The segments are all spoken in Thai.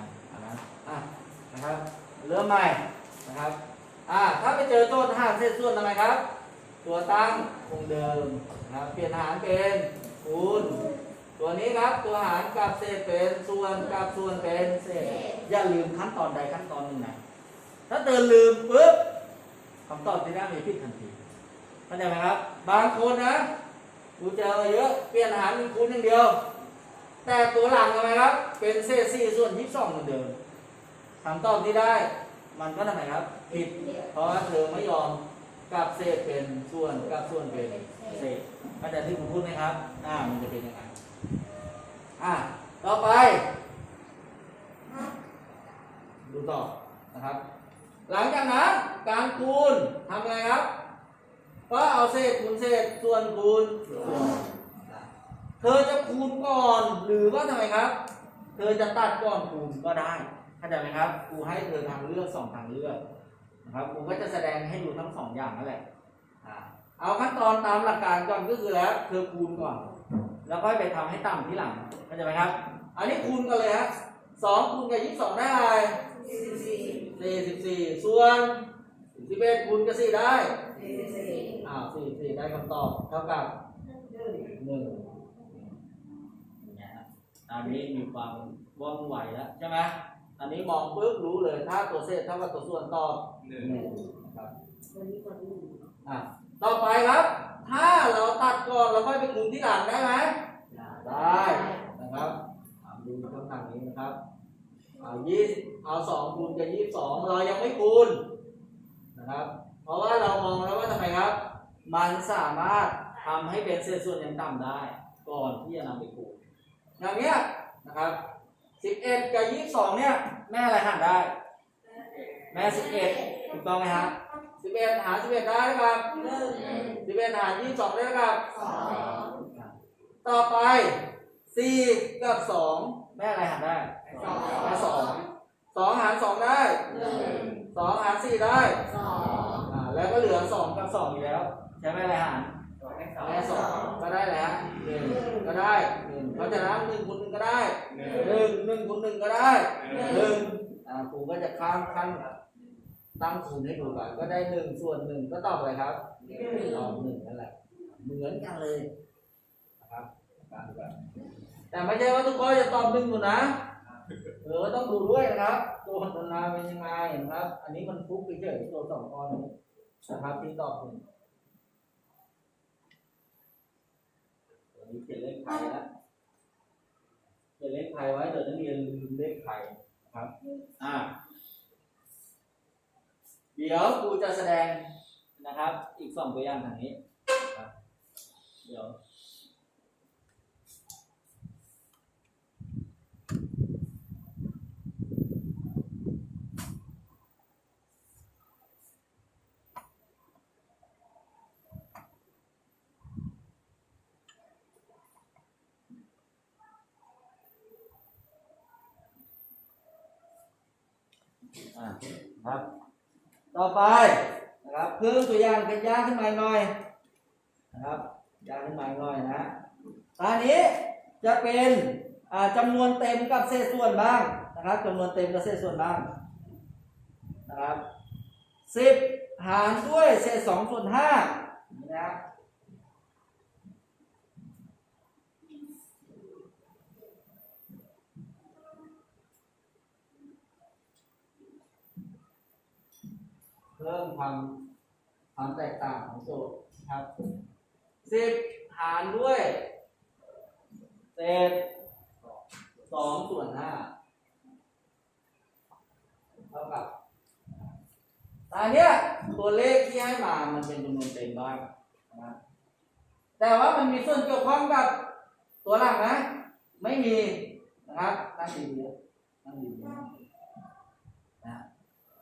นะอันนั้นอะนะครับ เริ่มใหม่นะครับอะถ้าไปเจอโจทย์หารเศษส่วนทำไมครับ ตัวตั้งคงเดิมนะครับเปลี่ยนหารเป็นคูณตัวนี้ครับตัวหารกับเศษเป็นส่วนกับส่วนเป็นเศษอย่าลืมขั้นตอนใดขั้นตอนหนึ่งนะถ้าเตือนลืมปุ๊บคำตอบที่ได้มีผิดทันทีเข้าใจไหมครับ บางคนนะกูเจอเยอะเปลี่ยนหารเป็นคูณอย่างเดียว แต่ตัวหลังทำไมครับ เป็นเศษสี่ส่วนยี่สิบสองเหมือนเดิมคำตอบที่ได้ มันก็ทำไมครับ ผิด เพราะว่าเธอไม่ยอมกับเศษเป็นส่วนกับส่วนเป็นเศษเข้ารย์ที่ผมพูดไหมครับ อ่า มันจะเป็นยังไง อ่า ต่อไป ดูต่อนะครับ หลังจากนั้นการคูณทำไงครับ ก็เอาเศษคูณเศษส่วนคูณส่วน เธอจะคูณก่อน หรือว่าทำไมครับ เธอจะตัดก่อนคูณก็ได้เข้าใจไหมครับ ครูให้เธอทางเลือกสองทางเลือกนะครับ ครูก็จะแสดงให้ดูทั้งสองอย่างนั่นแหละเอาขั้นตอนตามหลักการก่อนก็คือแล้ว เธอคูณก่อน แล้วก็ไปทำให้ต่ำที่หลังเข้าใจไหมครับ อันนี้คูณกันเลยฮะสองคูณกับยี่สิบสองได้อะไรสี่สิบสี่ส่วนสิบเอ็ดคูณกับสี่ได้อ่าสี่สี่ได้คำตอบเท่ากับหนึ่ง อันนี้มีความว่องไวแล้วใช่ไหมอันนี้มองปุ๊บรู้เลยถ้าตัวเศษเท่ากับตัวส่วนตอบหนึ่งหนึ่งนะครับอะต่อไปครับ ถ้าเราตัดก่อนเราค่อยไปคูณที่หลังได้ไหมได้นะครับอะดูคำสั่งนี้นะครับเอายี่เอาสองคูณกับยี่สิบสองเรายังไม่คูณนะครับ เพราะว่าเรามองแล้วว่าทำไมครับ มันสามารถทำให้เป็นเศษส่วนยังต่ำได้ ก่อนที่จะนำไปคูณ อย่างเนี้ยนะครับสิบเอ็ดกับยี่สิบสองเนี่ยแม่อะไรหารได้ แม่สิบเอ็ดถูกต้องไหมฮะสิบเอ็ดหารสิบเอ็ดได้ครับสิบเอ็ดหารยี่สิบสองได้ครับต่อไปสี่กับสองแม่อะไรหารได้แม่สองสองหารสองได้สองหารสี่ได้แล้วก็เหลือสองกับสองอยู่แล้ว ใช่ไหมอะไรหาร แม่สองก็ได้แล้วหนึ่งก็ได้หนึ่งเพราะฉะนั้นหนึ่งคูณหนึ่งก็ได้ หนึ่ง หนึ่งหนึ่งคูณหนึ่งก็ได้หนึ่งอ่าครูก็จะข้ามขั้น ตั้งคูณให้ดูก่อนก็ได้หนึ่งส่วนหนึ่งก็ตอบอะไรครับตอบหนึ่งนั่นแหละเหมือนกันเลยนะครับการดูกันแต่ไม่ใช่ว่าทุกคนจะตอบหนึ่งหมดนะเออต้องดูด้วยนะครับ ตัวพัฒนาเป็นยังไงนะครับ อันนี้มันฟุกไปเฉยตัวสองข้อนี้นะครับที่ตอบหนึ่งวันนี้เขียนเลขไทยแล้วเขียนเลขไทยไว้เดี๋ยวนักเรียนลืมเลขไทยนะครับ อ่า เดี๋ยวครูจะแสดงนะครับ อีกสองตัวอย่างทางนี้นะครับเดี๋ยวอ่าครับ ต่อไปนะครับเพิ่มตัวอย่างเป็นยากขึ้นมาหน่อยนะครับยางขึ้นมาหน่อยนะตอนนี้จะเป็นจำจำนวนเต็มกับเศษส่วนบ้างนะครับจำนวนเต็มกับเศษส่วนบ้างนะครับสิบหารด้วยเศษสองส่วนห้านะครับ เพิ่มความความแตกต่างของโจทย์ครับสิบหารด้วยเศษสองส่วนห้าเท่ากับอันเนี้ยตัวเลขที่ให้มามันเป็นจำนวนเต็มบ้างนะแต่ว่ามันมีส่วนเกี่ยวข้องกับตัวหลักนะ ไม่มีนะครับตั้งดีๆตั้งดีนะ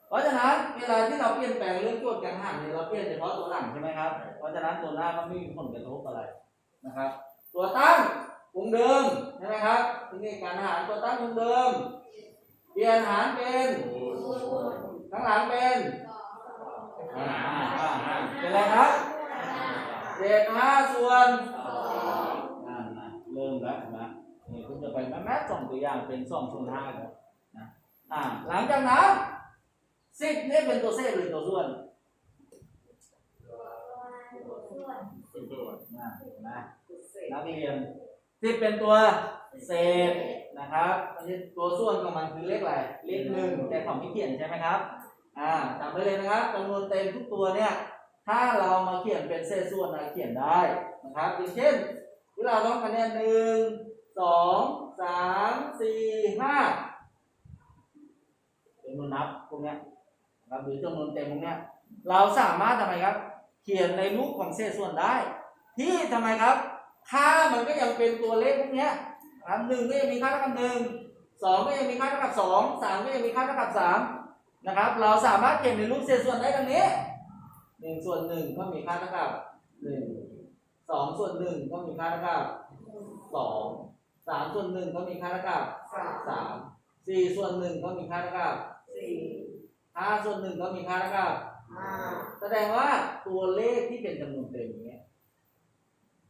เพราะฉะนั้น เวลาที่เราเปลี่ยนแปลงเรื่องโจทย์การหารเนี่ยเราเปลี่ยนเฉพาะตัวหลังใช่ไหมครับ เพราะฉะนั้นตัวหน้าก็ไม่มีผลกระทบอะไรนะครับ ตัวตั้งคงเดิมใช่ไหมครับทีนี้การหารตัวตั้งคงเดิมเปลี่ยนหารเป็นข้างหลังเป็นเป็นอะไรครับเศษห้าส่วนอ่าอ่าเริ่มแล้วนะนี่คุณจะไปแม่แม่สองตัวอย่างเป็นสองส่วนห้าแล้วนะอ่าหลังจากนั้น สิบนี่เป็นตัวเศษหรือตัวส่วนส่วนตัวนะเห็นไหมนักเรียนสิบเป็นตัวเศษนะครับอันนี้ตัวส่วนของมันคือเลขอะไรเลขหนึ่งแต่ของที่เขียนใช่ไหมครับอ่าจำไว้เลยนะครับจำนวนเต็มทุกตัวเนี่ยถ้าเรามาเขียนเป็นเศษส่วนนะเขียนได้นะครับอย่างเช่นที่เราต้องคะแนนหนึ่งสองสามสี่ห้าจำนวนนับพวกเนี้ยนะ ครับหรือจำนวนเต็มพวกเนี้ยเราสามารถทำไมครับ เขียนในรูปของเศษส่วนได้ ที่ทำไมครับ ค่ามันก็ยังเป็นตัวเลขพวกเนี้ยครับหนึ่งก็ยังมีค่าเท่ากับหนึ่งสองก็ยังมีค่าเท่ากับสองสามก็ยังมีค่าเท่ากับสามนะครับ เราสามารถเขียนในรูปเศษส่วนได้ดังนี้หนึ่งส่วนหนึ่งก็มีค่าเท่ากับหนึ่งสองส่วนหนึ่งก็มีค่าเท่ากับสองสามส่วนหนึ่งก็มีค่าเท่ากับสามสี่ส่วนหนึ่งก็มีค่าเท่ากับ ห้าส่วนหนึ่งก็มีค่าเท่ากับห้าแสดงว่าตัวเลขที่เป็นจำนวนเต็มอย่างเงี้ย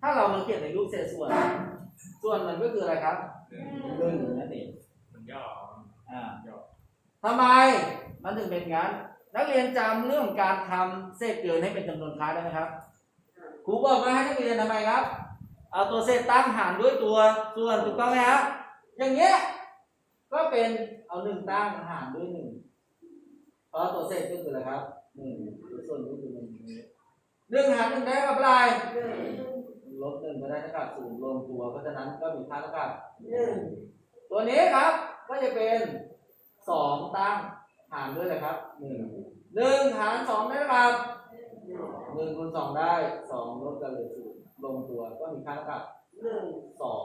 ถ้าเรามาเขียนในรูปเศษส่วน ส่วนมันก็คืออะไรครับหนึ่งหนึ่งนั่นเองมันย่ออ่าย่อทำไมมันถึงเป็นงั้น นักเรียนจำเรื่องการทำเศษเกินให้เป็นจำนวนคล้ายได้ไหมครับครูบอกว่าให้นักเรียนทำไมครับ เอาตัวเศษตั้งหารด้วยตัวส่วนถูกต้องไหมครับอย่างเงี้ยก็เป็นเอาหนึ่งตั้งหารด้วยหนึ่ง เพราะตัวเศษก็คืออะไรครับหนึ่งตัวส่วนก็คือหนึ่งหนึ่งหารหนึ่งได้กับอะไรลบหนึ่งก็ได้เท่ากับศูนย์รวมตัว เพราะฉะนั้นก็มีค่าเท่ากับหนึ่งตัวนี้ครับก็จะเป็นสองตั้งหารด้วยเลยครับหนึ่งหนึ่งหารสองได้เท่ากับหนึ่งคูณสองได้สองลบกันเหลยศูนย์รวมตัวก็มีค่าเท่ากับหนึ่งสอง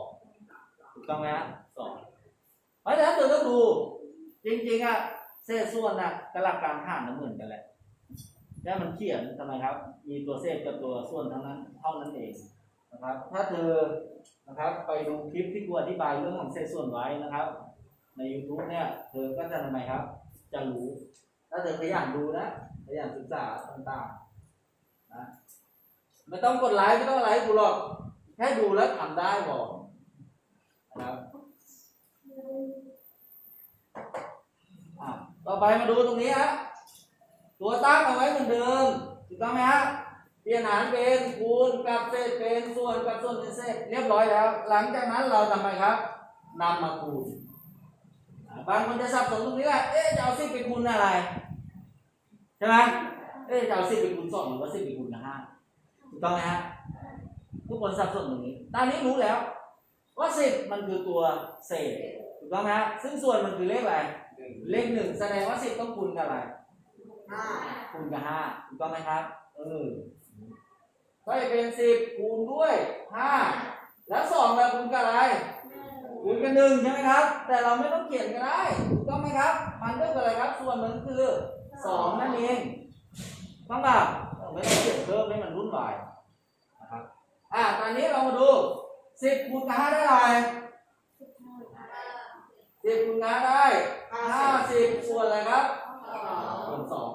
ถูกต้องไหมฮะสองเพราะฉะนั้นเราต้องดูจริงๆอะ เศษส่วนอะกับหลักการหารมันเหมือนกันแหละแล้วมันเขียนทำไมครับ มีตัวเศษกับตัวส่วนทั้งนั้นเท่านั้นเองนะครับ ถ้าเธอนะครับ ไปดูคลิปที่กูอธิบายเรื่องของเศษส่วนไว้นะครับ ใน YouTube เนี่ย เธอก็จะทำไมครับ จะรู้ ถ้าเธอขยันดูนะขยันศึกษาต่างๆนะไม่ต้องกดไลค์ไม่ต้องไรให้กูหรอก แค่ดูแล้วทำได้บอกนะครับอะ ต่อไปมาดูตรงนี้ฮะตัวตั้งเอาไว้เหมือนเดิมถูกต้องไหมฮะเปลี่ยนหารเป็นคูณกับเศษเป็นส่วนกับส่วนเป็นเศษเรียบร้อยแล้ว หลังจากนั้นเราทำไมครับนำมาคูณบางคนจะสับสนตรงนี้แหละเอ๊ะจะเอาสิบไปคูณอะไรใช่ไหมเอ๊ะจะเอาสิบไปคูณสองหรือว่าสิบไปคูณห้าถูกต้องไหมฮะทุกคนสับสนตรงนี้ตอนนี้รู้แล้ว ว่าสิบมันคือตัวเศษถูกต้องไหมฮะซึ่งส่วนมันคือเลขอะไร เลขหนึ่งแสดงว่าสิบต้องคูณกับอะไรห้าคูณกับห้าถูกต้องไหมครับเออก็จะเป็นสิบคูณด้วยห้าแล้วสองเราคูณกับอะไรคูณกับหนึ่งใช่ไหมครับ แต่เราไม่ต้องเขียนก็ได้ถูกต้องไหมครับ มันก็คืออะไรครับ ส่วนมันก็คือสองนั่นเองต้องแบบไม่ต้องเขียนเพิ่มให้มันวุ่นวายนะครับอ่าตอนนี้เรามาดูสิบคูณกับห้าได้อะไร สิบคูณกับห้าได้ห้าสิบส่วนอะไรครับส่วนสอง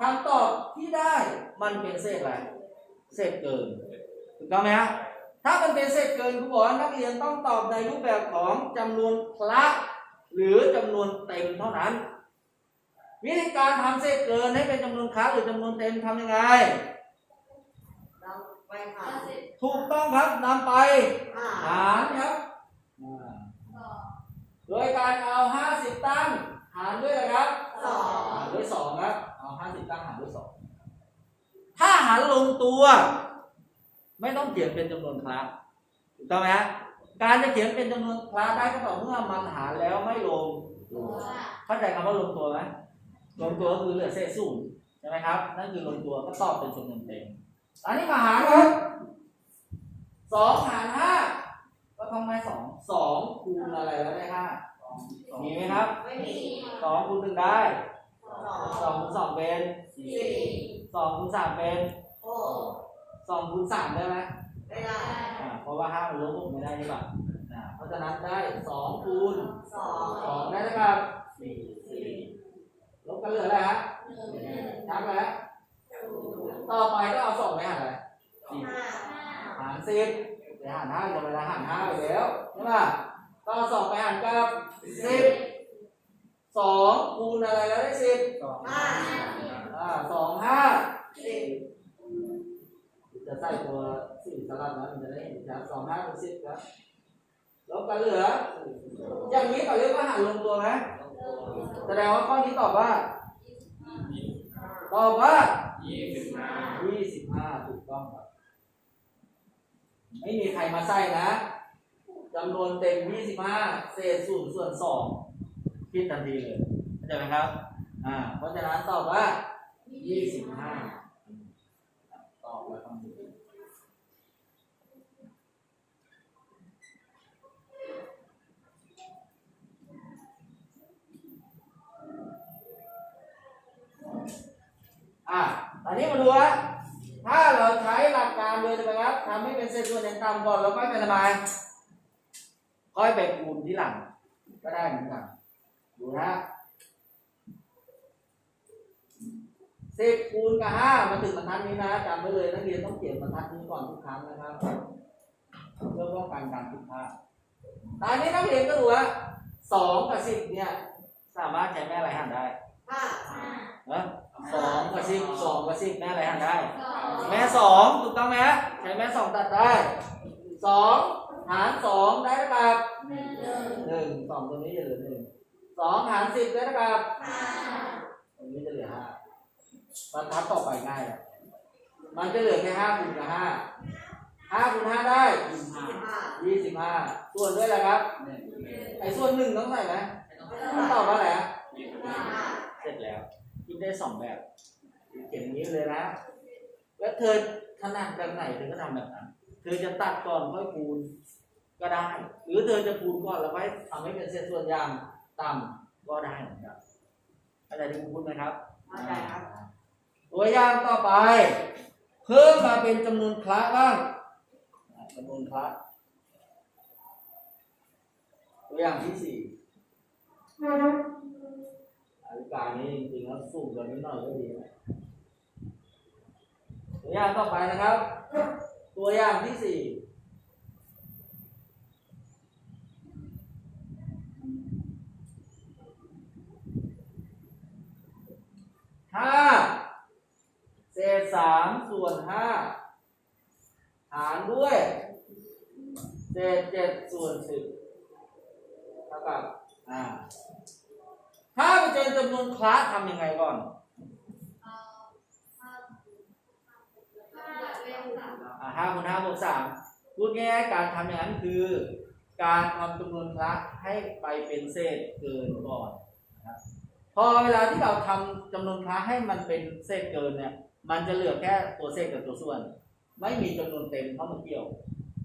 คำตอบที่ได้มันเป็นเศษอะไร เศษเกิน ถูกต้องไหมฮะถ้ามันเป็นเศษเกินครูบอกว่านักเรียนต้องตอบในรูปแบบของจำนวนคละหรือจำนวนเต็มเท่านั้น วิธีการทำเศษเกินให้เป็นจำนวนคละหรือจำนวนเต็มทำยังไงเราไปหาถูกต้องครับนำไปห้าหารครับอ่า โดยการเอา 50 ตั้งหารด้วยอะไรครับสองหารด้วยสองครับเอาห้าสิบตั้งหารด้วยสองถ้าหารลงตัว ไม่ต้องเขียนเป็นจำนวนคลาสถูกต้องไหมฮะการจะเขียนเป็นจำนวนคลาสได้ก็ต่อเมื่อมันหารแล้วไม่ลงตัวเข้าใจคำว่าลงตัวไหมลงตัวก็คือเหลือเศษศูนย์ใช่ไหมครับ นั่นคือลงตัวก็ตอบเป็นจำนวนเต็มอันนี้มาหารครับสองหารห้า ก็ต้องได้สองสองคูณอะไรแล้วได้ห้ามีไหมครับไม่มีสองคูณหนึ่งได้สองสองคูณสองเป็นสี่สี่สองคูณสามเป็นหกสองคูณสามได้ไหมไม่ได้อ่าเพราะว่าห้ามันลบหกไม่ได้ใช่ป่ะอ่าเพราะฉะนั้นได้สองคูณสองสองได้เท่ากับสี่สี่ลบกันเหลืออะไรฮะชักแล้วต่อไปก็เอาสองไปหารอะไรสี่ห้าหารสิบไป หารห้าจะไปละหารห้าไปแล้วใช่ป่ะก็เอาสองไปหารกับสิบสองคูณอะไรแล้วได้สิบห้าอ่าสองห้าสิบจะใส่ตัวสี่สลับนะมันจะได้เห็นชัดสองห้าเป็นสิบครับลบกันเหลือ อย่างนี้เขาเรียกว่าหารลงตัวไหมแสดงว่าข้อนี้ตอบว่าตอบว่ายี่สิบห้ายี่สิบห้าถูกต้องครับ ไม่มีใครมาใส่นะจำนวนเต็ม 25 เศษศูนย์ส่วน 2 คิดทันทีเลยเข้าใจไหมครับ อ่า เพราะฉะนั้นตอบว่า 25 เศษส่วนอย่างต่ำก่อนแล้วค่อยไประบาย ค่อยไปคูณที่หลัง ก็ได้เหมือนกัน ดูนะสิบคูณกับห้ามาถึงบรรทัดนี้นะจำไว้เลยนักเรียนต้องเขียนบรรทัดนี้ก่อนทุกครั้งนะครับเพื่อป้องกันการผิดพลาดตอนนี้นักเรียนก็ดูว่าสองกับสิบเนี่ย สามารถใช้แม่อะไรหารได้ห้าเนอะ สองกับสิบสองกับสิบแม่อะไรหารได้ แม่สองถูกต้องไหมฮะใช้แม่สองตัดได้สองหารสองได้เท่ากับหนึ่งสองตัวนี้จะเหลือหนึ่งสองหารสิบได้เท่ากับตรงนี้จะเหลือห้าบรรทัดต่อไปง่ายอะมันจะเหลือแค่ห้าคูณกับห้าห้าคูณห้าได้สิบห้ายี่สิบห้าส่วนด้วยอะไรครับไอ้ส่วนหนึ่งต้องใส่ไหมต้องตอบว่าอะไรอะยี่สิบห้าห้าเสร็จแล้ว คิดได้สองแบบเขียนอย่างนี้เลยนะ แล้วเธอถนัดแบบไหนเธอก็ทำแบบนั้น เธอจะตัดก่อนค่อยคูณก็ได้ หรือเธอจะคูณก่อนแล้วค่อยทำให้เป็นเศษส่วนอย่างต่ำก็ได้เหมือนกันเข้าใจที่ผมพูดไหมครับเข้าใจครับตัวอย่างต่อไป เพิ่มมาเป็นจำนวนคละบ้างอะจำนวนคละตัวอย่างที่สี่ นาฬิกานี้จริงๆแล้วสูงกว่านี้หน่อยก็ดีนะตัวอย่างต่อไปนะครับ ตัวอย่างที่สี่ห้าเศษสามส่วนห้าหารด้วยเศษเจ็ดส่วนสิบเท่ากับอ่า ถ้าไปเจอจำนวนคลาสทำยังไงก่อนอ่าห้าคูณห้าบวกสามพูดง่ายๆการทำอย่างนั้นคือ การทำจำนวนคละให้ไปเป็นเศษเกินก่อนนะครับพอเวลาที่เราทำจำนวนคละให้มันเป็นเศษเกินเนี่ยมันจะเหลือแค่ตัวเศษกับตัวส่วน ไม่มีจำนวนเต็มเข้ามาเกี่ยว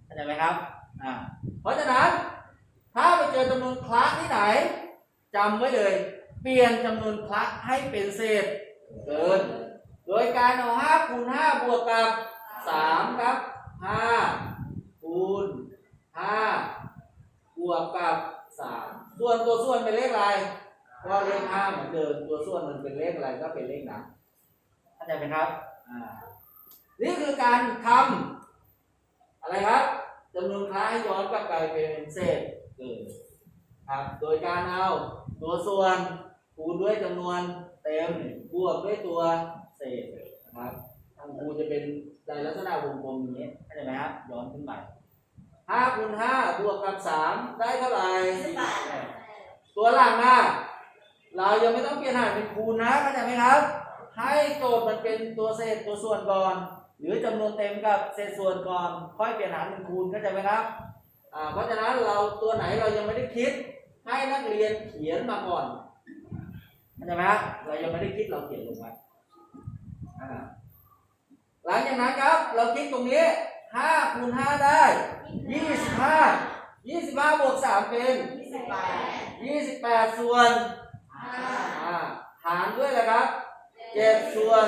เข้าใจไหมครับอ่าเพราะฉะนั้นถ้าไปเจอจำนวนคละที่ไหนจำไว้เลยเปลี่ยนจำนวนคละให้เป็นเศษเกิน โดยการเอาห้าคูณห้าบวกกับสามครับห้าคูณห้าบวกกับสามส่วนตัวส่วนเป็นเลขอะไรก็เลขห้าเหมือนเดิมตัวส่วนมันเป็นเลขอะไรก็เป็นเลขนั้นเข้าใจไหมครับอ่านี่คือการทำอะไรครับจำนวนคล้ายย้อนกลับไปเป็นเศษเกินครับ โดยการเอาตัวส่วน คูณด้วยจำนวนเต็มบวกด้วยตัวเศษนะครับทางครูจะเป็นในลักษณะวงกลมอย่างนี้เข้าใจไหมครับย้อนขึ้นไปห้าคูณห้าบวกกับสามได้เท่าไหร่สิบแปดตัวหลังอะเรายังไม่ต้องเปลี่ยนหารเป็นคูณนะเข้าใจไหมครับ ให้โจทย์มันเป็นตัวเศษตัวส่วนก่อน หรือจำนวนเต็มกับเศษส่วนก่อน ค่อยเปลี่ยนหารเป็นคูณเข้าใจไหมครับอ่าเพราะฉะนั้นเราตัวไหนเรายังไม่ได้คิด ให้นักเรียนเขียนมาก่อนเข้า ใจไหมครับเรายังไม่ได้คิดเราเขียนลงไปอ่าหลังจากนั้นครับ เราคิดตรงนี้ห้าคูณห้าได้ยี่สิบห้ายี่สิบห้าบวกสามเป็นยี่สิบแปดยี่สิบแปดส่วนห้าอ่าหารด้วยอะไรครับเจ็ดส่วน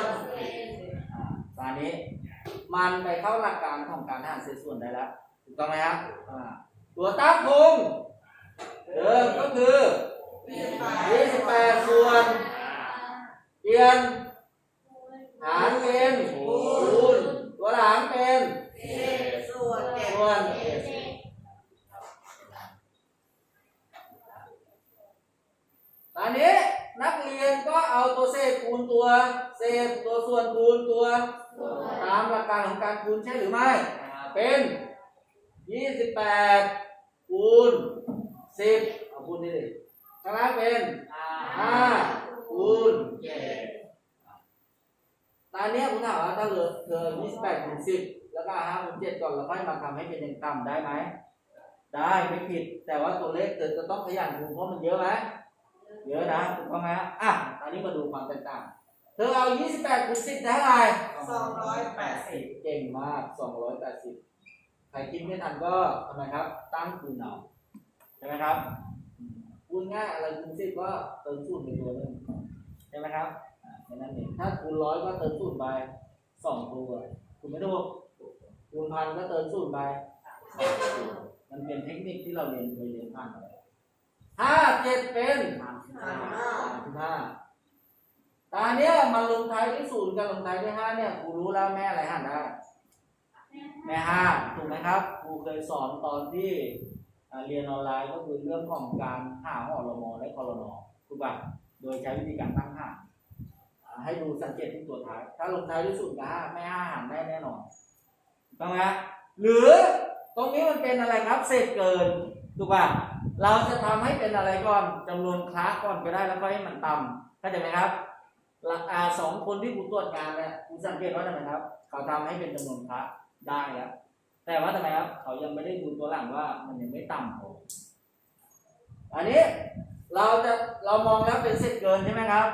อ่าตอนนี้มันไปเข้าหลักการของการหารเศษส่วนได้แล้วถูกต้องไหมครับอ่าตัวตั้งคงเดิมก็คือ ยี่สิบแปดยี่สิบแปดส่วนเปลี่ยนหารเป็นคูณตัวหลังเป็นสิบส่วนเจ็ดส่วนตาอันนี้นักเรียนก็เอาตัวเศษคูณตัวเศษตัวส่วนคูณตัวตามหลักการของการคูณใช่หรือไม่ เป็น28คูณ10เอาคูณดิดิข้า งล่างเป็น5คูณตอนนี้คุณถามว่าถ้าเหลือเธอ28คูณ10แล้วก็5คูณ7ก่อนแล้วค่อยมาทำให้เป็นอย่างต่ำได้ไหม ได้ไม่ผิด แต่ว่าตัวเลขเธอจะต้องขยันคูณเพราะมันเยอะไหมเยอะนะถูกต้องไหมอะตอนนี้มาดูความแตกต่างเธอเอา 28คูณ10ได้เท่าไหร่สองร้อยแปดสิบเก่งมาก 280 ใครคิดไม่ทันก็ทำไมครับ ตั้งคูณเอาใช่ไหมครับอืม คูณง่ายอะไรคูณสิบก็เติมศูนย์ไปตัวหนึงใช่ไหมครับอ่าแค่นั้นเองถ้าคูณร้อยก็เติมศูนย์ไปสองตัวคูณไม่ถูกคูณพันก็เติมศูนย์ไปสองตัวมันเป็นเทคนิคที่เราเรียนเคยเรียนผ่านมาแล้วห้าเจ็ดเป็นห้าสามสิบห้าตอนเนี้ยมันลงท้ายด้วยศูนย์กับลงท้ายด้วยห้าเนี่ยครูรู้แล้วแม่อะไรหันได้แม่ห้าถูกไหมครับครูเคยสอนตอนที่ เรียนออนไลน์ก็คือเรื่องของการหาหอรมอและคอรนอถูกป่ะโดยใช้วิธีการตั้งหารอ่าให้ดูสังเกตที่ตัวท้าย ถ้าลงท้ายด้วยศูนย์กับห้าแม่ห้าหันได้แน่นอนถูกต้องไหมหรือตรงนี้มันเป็นอะไรครับ เศษเกินถูกป่ะเราจะทำให้เป็นอะไรก่อนจำนวนคลาสก่อนก็ได้แล้วก็ให้มันต่ำเข้าใจไหมครับหลักอาสองคนที่ครูตรวจงานเนี่ยครูสังเกตว่าทำไมครับ เขาทำให้เป็นจำนวนคลาสได้แล้ว แต่ว่าทำไมครับเขายังไม่ได้ดูตัวหลังว่ามันยังไม่ต่ำพออันนี้เราจะเรามองแล้วเป็นเศษเกินใช่ไหมครับ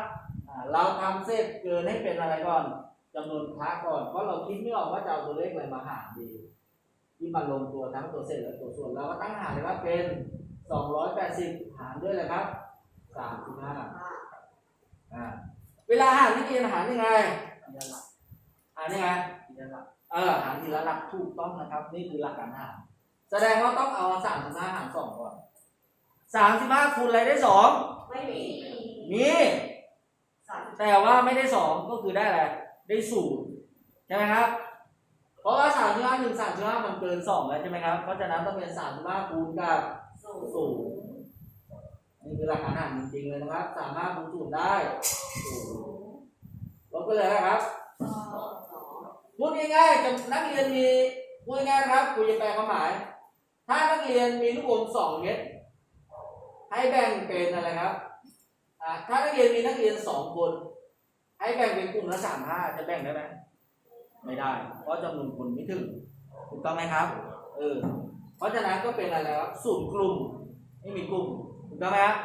อ่าเราทำเศษเกินให้เป็นอะไรก่อนจำนวนคลาสก่อนเพราะเราคิดไม่ออกว่าจะเอาตัวเลขอะไรมาหารดีที่มันลงตัวทั้งตัวเศษและตัวส่วนเราก็ตั้งหารเลยว่าเป็น280หารด้วยอะไรครับ35อ่าเวลาหารนักเรียนหารยังไงหารยังไง เออหารทีละหลักถูกต้องนะครับ นี่คือหลักการหาร แสดงว่าต้องเอาสามสิบห้าหารสองก่อนสามสิบห้าคูณอะไรได้สองไม่มีมีสามแต่ว่าไม่ได้สองก็คือได้อะไรได้ศูนย์ใช่ไหมครับ เพราะว่าสามสิบห้าหนึ่งสามสิบห้ามันเกินสองแล้วใช่ไหมครับ เพราะฉะนั้นต้องเป็นสามสิบห้าคูณกับศูนย์ศูนย์นี่คือหลักการหารจริงๆเลยนะครับสามห้าคูณศูนย์ได้ศูนย์ลบไปเลยนะครับสองสอง พูดง่ายๆจะนักเรียนมีพูดง่ายนะครับคุยจะแปลความหมาย ถ้านักเรียนมีลูกอมสองเม็ดให้แบ่งเป็นอะไรครับอ่าถ้านักเรียนมีนักเรียนสองคน ให้แบ่งเป็นกลุ่มละสามห้าจะแบ่งได้ไหมไม่ได้ เพราะจำนวนคนไม่ถึงถูกต้องไหมครับเออเพราะฉะนั้นก็เป็นอะไรครับศูนย์กลุ่มไม่มีกลุ่มถูกต้องไหมครับ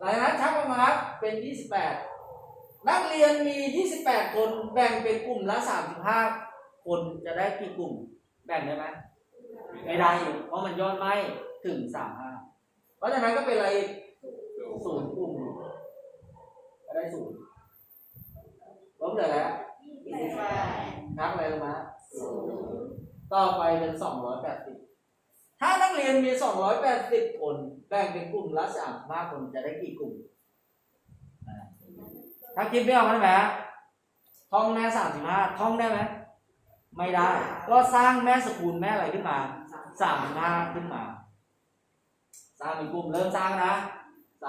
หลังจากนั้นชักออกมาครับเป็น 28 นักเรียนมี 28 คนแบ่งเป็นกลุ่มละ 35 คนจะได้กี่กลุ่มแบ่งได้ไหมไม่ได้อยู่เพราะมันยอดไม่ถึง35เพราะฉะนั้นก็เป็นอะไรอีกศูนย์กลุ่มก็ได้ศูนย์ลบเหลือแล้วยี่สิบแปดนับอะไรลงมาศูนย์ต่อไปเป็น280ถ้านักเรียนมี280คนแบ่งเป็นกลุ่มละ35คนจะได้กี่กลุ่มอ่าถ้าคิดไม่ออกใช่ไหมท่องแม่35ท่องได้ไหม ไม่ได้ ก็สร้างแม่สกุลแม่อะไรขึ้นมา35ขึ้นมา สร้างเป็นกลุ่มเริ่มสร้างนะ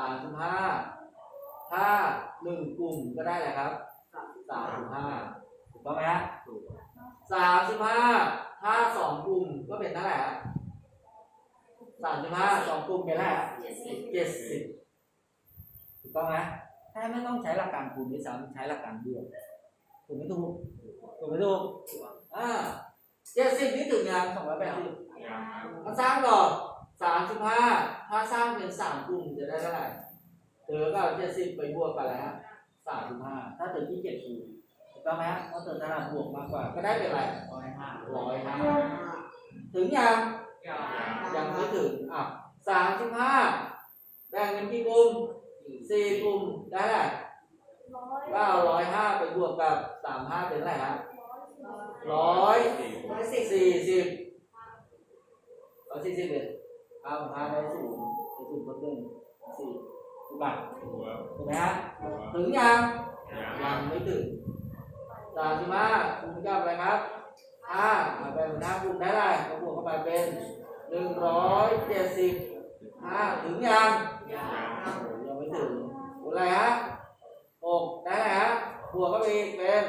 35ถ้าหนึ่งกลุ่มก็ได้แหละครับ35ถูกต้องไหมฮะสามสิบห้าถ้าสองกลุ่มก็เป็นเท่าไหร่สามสิบห้าสองกลุ่มเป็นเท่าไหร่เจ็ดสิบถูกต้องไหมแค่ไม่ต้องใช้หลักการคูณด้วยซ้ำใช้หลักการบวกถูกไหมถูกถูกไหมถูก อ่าเจ็ดสิบนี่ถึงยังสองร้อยแปดสิบมาสร้างก่อนสามสิบห้าถ้าสร้างเป็นสามกลุ่มจะได้เท่าไหร่เธอก็เจ็ดสิบไปบวกกันแล้วฮะสามสิบห้าถ้าเธอที่เจ็ดคูณถูกต้องไหมฮะเพราะเธอถนัดบวกมากกว่า ก็ได้เป็นอะไรร้อยห้าร้อยห้าถึงยังยังไม่ถึงอะสามสิบห้าแบ่งเป็นกี่กลุ่มสี่กลุ่มได้เท่าไหร่ร้อยเก้าร้อยห้าไปบวกกับสามห้าเป็นเท่าไหร่ฮะ ร้อยสี่สิบร้อยสี่สิบเลยเอาหาได้สูงไปสูงเพิ่มขึ้นสี่ถูกปะถูกไหมฮะถึงยังยังไม่ถึงสามสิบห้าคูณเก้าไรครับห้าไปหน้าคูณได้ไรก็บวกเข้าไปเป็นหนึ่งร้อยเจ็ดสิบห้าถึงยังยังไม่ถึงอะไรฮะหกได้ไรฮะบวกเข้าไปเป็น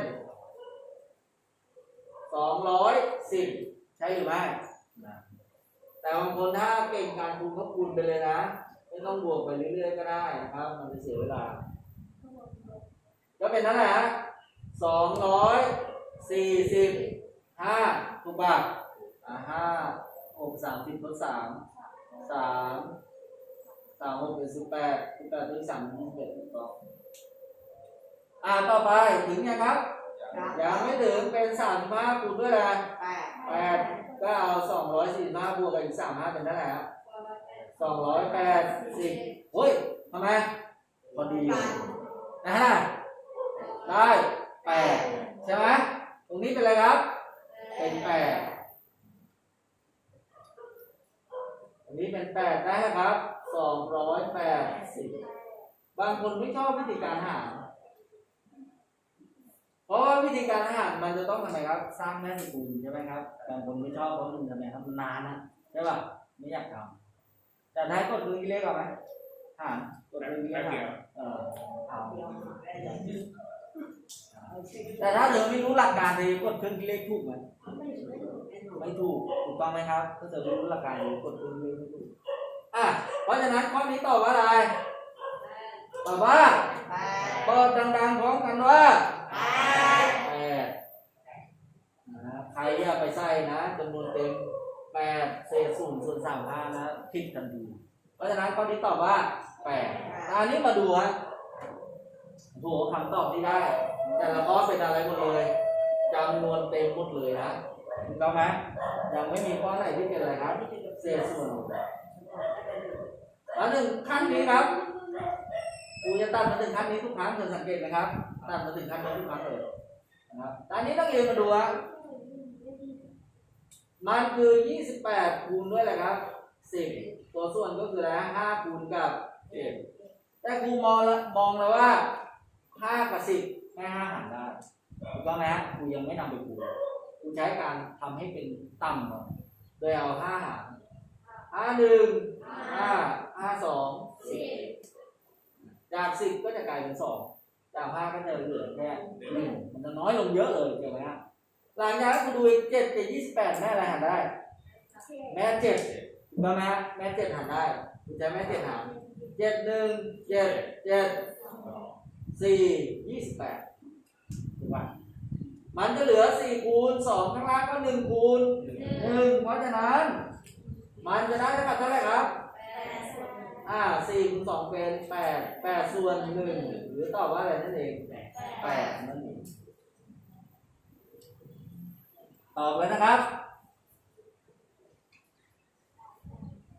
องร้อยสิบใช่หรือไม่แต่บางคนถ้าเก่งการคูณก็คูณไปเลยนะ ไม่ต้องบวกไปเรื่อยๆก็ได้นะครับ มันจะเสียเวลา ก็เป็นนั่นแหละสองร้อยสี่สิบห้าถูกป่ะห้าหกสามสิบลบสามสามสามหกเป็นสิบแปดสิบแปดลบสามยี่สิบเอ็ดต้องอ่าต่อไปถึงไงครับ ยังไม่ถึงเป็นสามสิบห้าคูณด้วยอะไรแปดแปดก็เอาสองร้อยสี่สิบห้าบวกกับอีกสามห้าเป็นเท่าไหร่ฮะสองร้อยแปดสิบเฮ้ยทำไมพอดีอยู่นะฮะได้แปดใช่ไหมตรงนี้เป็นอะไรครับ เป็นแปดตรงนี้เป็นแปดได้ไหมครับสองร้อยแปดสิบบางคนไม่ชอบวิธีการหาร เพราะว่าวิธีการหารมันจะต้องทำไมครับ สร้างแม่สกุลใช่ไหมครับบางคนไม่ชอบเพราะมันทำไมครับมันนานนะใช่ป่ะไม่อยากทำแต่ท้ายกดมือกี่เลขก่อนไหมหารกดมือกี่เลขหารเออเอาเดียวหาได้เลยเอาชื่อแต่ถ้าเธอไม่รู้หลักการเธอกดเครื่องคิดเลขถูกไหมไม่ถูกไม่ถูกไม่ถูกไม่ถูกถูกต้องไหมครับถ้าเธอไม่รู้หลักการเธอกดเครื่องคิดเลขไม่ถูกอะเพราะฉะนั้นข้อนี้ตอบว่าอะไร ตอบว่าแปดเปิดดังๆพร้อมกันว่าแปดแปดนะฮะใครอย่าไปใส่นะจำนวนเต็มแปดเศษศูนย์ส่วนสามห้านะผิดกันดู เพราะฉะนั้นข้อนี้ตอบว่าแปดอันนี้มาดูฮะโหคำตอบที่ได้ แต่ละข้อเป็นอะไรหมดเลยจำนวนเต็มหมดเลยนะถูกต้องไหมยังไม่มีข้อไหนที่เป็นอะไรครับเศษส่วนอันหนึ่งขั้นนี้ครับ ครูจะตัดมาถึงขั้นนี้ทุกครั้งเธอสังเกตนะครับตัดมาถึงขั้นนี้ทุกครั้งเลยนะครับตอนนี้นักเรียนมาดูฮะมันคือ 28 คูณด้วยอะไรครับ 10 ตัวส่วนก็คืออะไร5คูณกับ10แต่ครูมองแล้วมองแล้วว่า5กับ10ไม่5หารได้ถูกต้องไหมฮะครูยังไม่นำไปคูณครูใช้การทำให้เป็นต่ำก่อนโดยเอา5หาร5 1 5 5 2 10 จาก10ก็จะกลายเป็น2จาก5ก็จะเหลือแค่หนึ่งมันจะน้อยลงเยอะเลยเห็นไหมฮะหลังจากนั้นคุณดูอีก7กับ28แม่อะไรหารได้ แม่7ถูกต้องไหมฮะแม่7หารได้คุณใช้แม่7หาร7 1 7 7สี่ยี่สิบแปดถูกป่ะมันจะเหลือสี่คูณสองข้างล่างก็หนึ่งคูณหนึ่งเพราะฉะนั้น มันจะได้เท่ากับเท่าไหร่ครับ อ่าสี่คูณสองเป็นแปดแปดส่วนหนึ่งหรือตอบว่าอะไรนั่นเองแปดนั่นเองตอบเลยนะครับ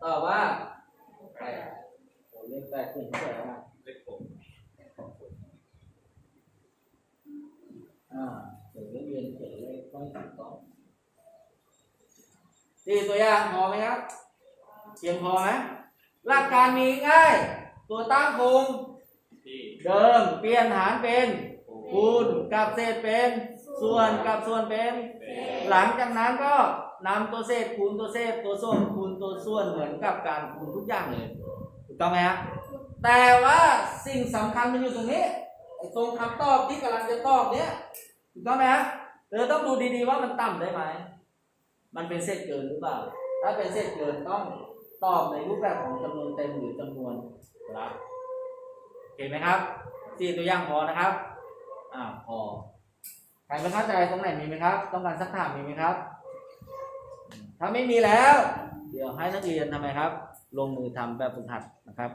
ตอบว่าแปดโอ้เลขแปดขึ้นเฉยๆนะเลขหกอ่าเดี๋ยวเรียนเขียนเลขต้องต้องสี่ตัวอย่างพอไหมครับเพียงพอไหม หลักการมีง่าย ตัวตั้งคงที่เดิมเปลี่ยนหารเป็นคูณกับเศษเป็น ส่วนกับส่วนเป็น หลังจากนั้นก็นำตัวเศษคูณตัวเศษตัวส่วนคูณตัวส่วนเหมือนกับการคูณทุกอย่างเลยถูกต้องไหมฮะแต่ว่าสิ่งสำคัญมันอยู่ตรงนี้ตรงคำตอบที่กำลังจะตอบเนี้ยถูกต้องไหมฮะเธอต้องดูดีๆว่ามันต่ำได้ไหมมันเป็นเศษเกินหรือเปล่า ถ้าเป็นเศษเกินต้อง ตอบในรูปแบบของจำนวนเต็มหรือจำนวนรับเห็นไหมครับสี่ตัวอย่างพอนะครับ อ่าพอใครไม่เข้าใจตรงไหนมีไหมครับ ต้องการสักถามมีไหมครับ ถ้าไม่มีแล้ว เดี๋ยวให้นักเรียนทำไมครับ ลงมือทำแบบฝึกหัดนะครับ